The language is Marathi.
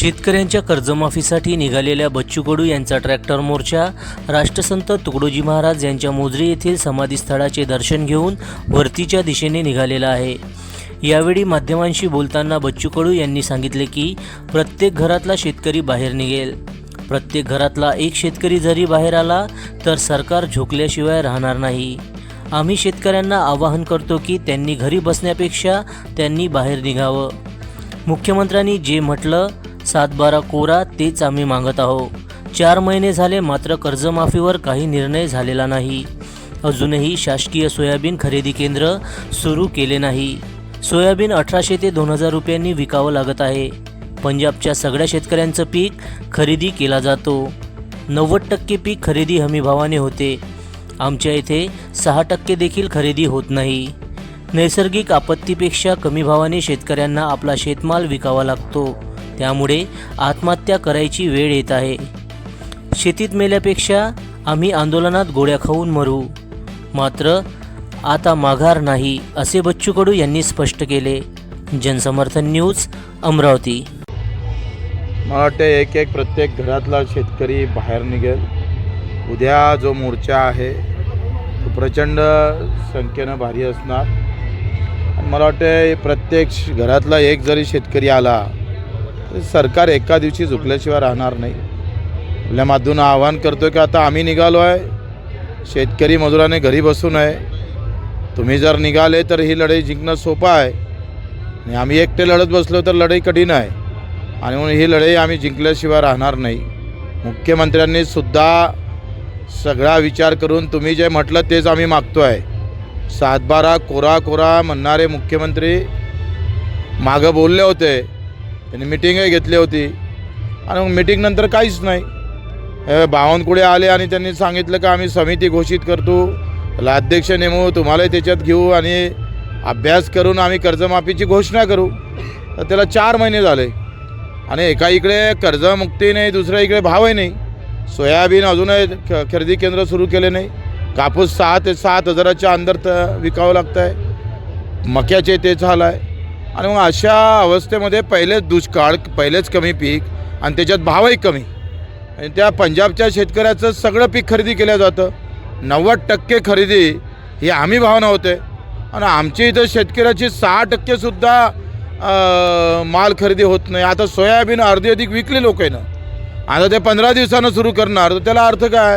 शेतकऱ्यांच्या कर्जमाफीसाठी निघालेल्या बच्चू कडू यांचा ट्रॅक्टर मोर्चा राष्ट्रसंत तुकडोजी महाराज यांच्या मोजरी येथील समाधीस्थळाचे दर्शन घेऊन वरतीच्या दिशेने निघालेला आहे. यावेळी माध्यमांशी बोलताना बच्चू कडू यांनी सांगितले की प्रत्येक घरातला शेतकरी बाहेर निघेल. प्रत्येक घरातला एक शेतकरी जरी बाहेर आला तर सरकार झोकल्याशिवाय राहणार नाही. आम्ही शेतकऱ्यांना आवाहन करतो की त्यांनी घरी बसण्यापेक्षा त्यांनी बाहेर निघावं. मुख्यमंत्र्यांनी जे म्हटलं सातबारा कोरा तेच आम्ही मागत आहोत. चार महिने झाले मात्र कर्जमाफीवर काही निर्णय झालेला नाही. अजूनही शासकीय सोयाबीन खरेदी केंद्र सुरू केले नाही. सोयाबीन अठराशे ते दोन हजार रुपयांनी विकावं लागत आहे. पंजाबच्या सगळ्या शेतकऱ्यांचं पीक खरेदी केला जातो. नव्वद टक्के पीक खरेदी हमीभावाने होते. आमच्या इथे सहा टक्के देखील खरेदी होत नाही. नैसर्गिक आपत्तीपेक्षा कमी भावाने शेतकऱ्यांना आपला शेतमाल विकावा लागतो. त्यामुळे आत्महत्या करायची वेळ येत आहे. शेतीत मेल्यापेक्षा आम्ही आंदोलनात गोळ्या खाऊन मरू. मात्र आता माघार नाही असे बच्चू कडू यांनी स्पष्ट केले. जनसमर्थन न्यूज अमरावती. मला वाटतं एक एक प्रत्येक घरातला शेतकरी बाहेर निघेल. उद्या जो मोर्चा आहे तो प्रचंड संख्येनं भारी असणार. मला वाटतं प्रत्येक श- घरातला एक जरी शेतकरी आला सरकार एका दिवशी झुकल्याशिवाय राहणार नाही. आपल्या माध्यमातून आवाहन करतो की आता आम्ही निघालो आहे. शेतकरी मजुराने घरी बसून आहे तुम्ही जर निघाले तर ही लढाई जिंकणं सोपं आहे. आणि आम्ही एकटे लढत बसलो तर लढाई कठीण आहे. आणि म्हणून ही लढाई आम्ही जिंकल्याशिवाय राहणार नाही. मुख्यमंत्र्यांनी सुद्धा सगळा विचार करून तुम्ही जे म्हटलं तेच आम्ही मागतो आहे सातबारा कोरा कोरा म्हणणारे मुख्यमंत्री मागं बोलले होते. त्यांनी मिटिंगही घेतली होती. आणि मग मिटिंगनंतर काहीच नाही. बावनकुळे आले आणि त्यांनी सांगितलं का आम्ही समिती घोषित करतो. त्याला अध्यक्ष नेमू तुम्हालाही त्याच्यात घेऊ आणि अभ्यास करून आम्ही कर्जमाफीची घोषणा करू. तर त्याला चार महिने झाले. आणि एका इकडे कर्जमुक्ती नाही दुसऱ्या इकडे भावही नाही. सोयाबीन अजूनही ख खरेदी केंद्र सुरू केले नाही. कापूस सहा ते सात हजाराच्या अंदर त विकावं लागतं आहे मक्याचे ते झालं आहे आणि मग अशा अवस्थेमध्ये पहिलेच दुष्काळ पहिलेच कमी पीक आणि त्याच्यात भावही कमी. आणि त्या पंजाबच्या शेतकऱ्याचं सगळं पीक खरेदी केलं जातं. नव्वद टक्के खरेदी ही आम्ही भावना होते. आणि आमच्या इथं शेतकऱ्याची सहा टक्केसुद्धा माल खरेदी होत नाही. आता सोयाबीन अर्धी अधिक विकली लोकांना आता ते पंधरा दिवसानं सुरू करणार तर त्याला अर्थ काय?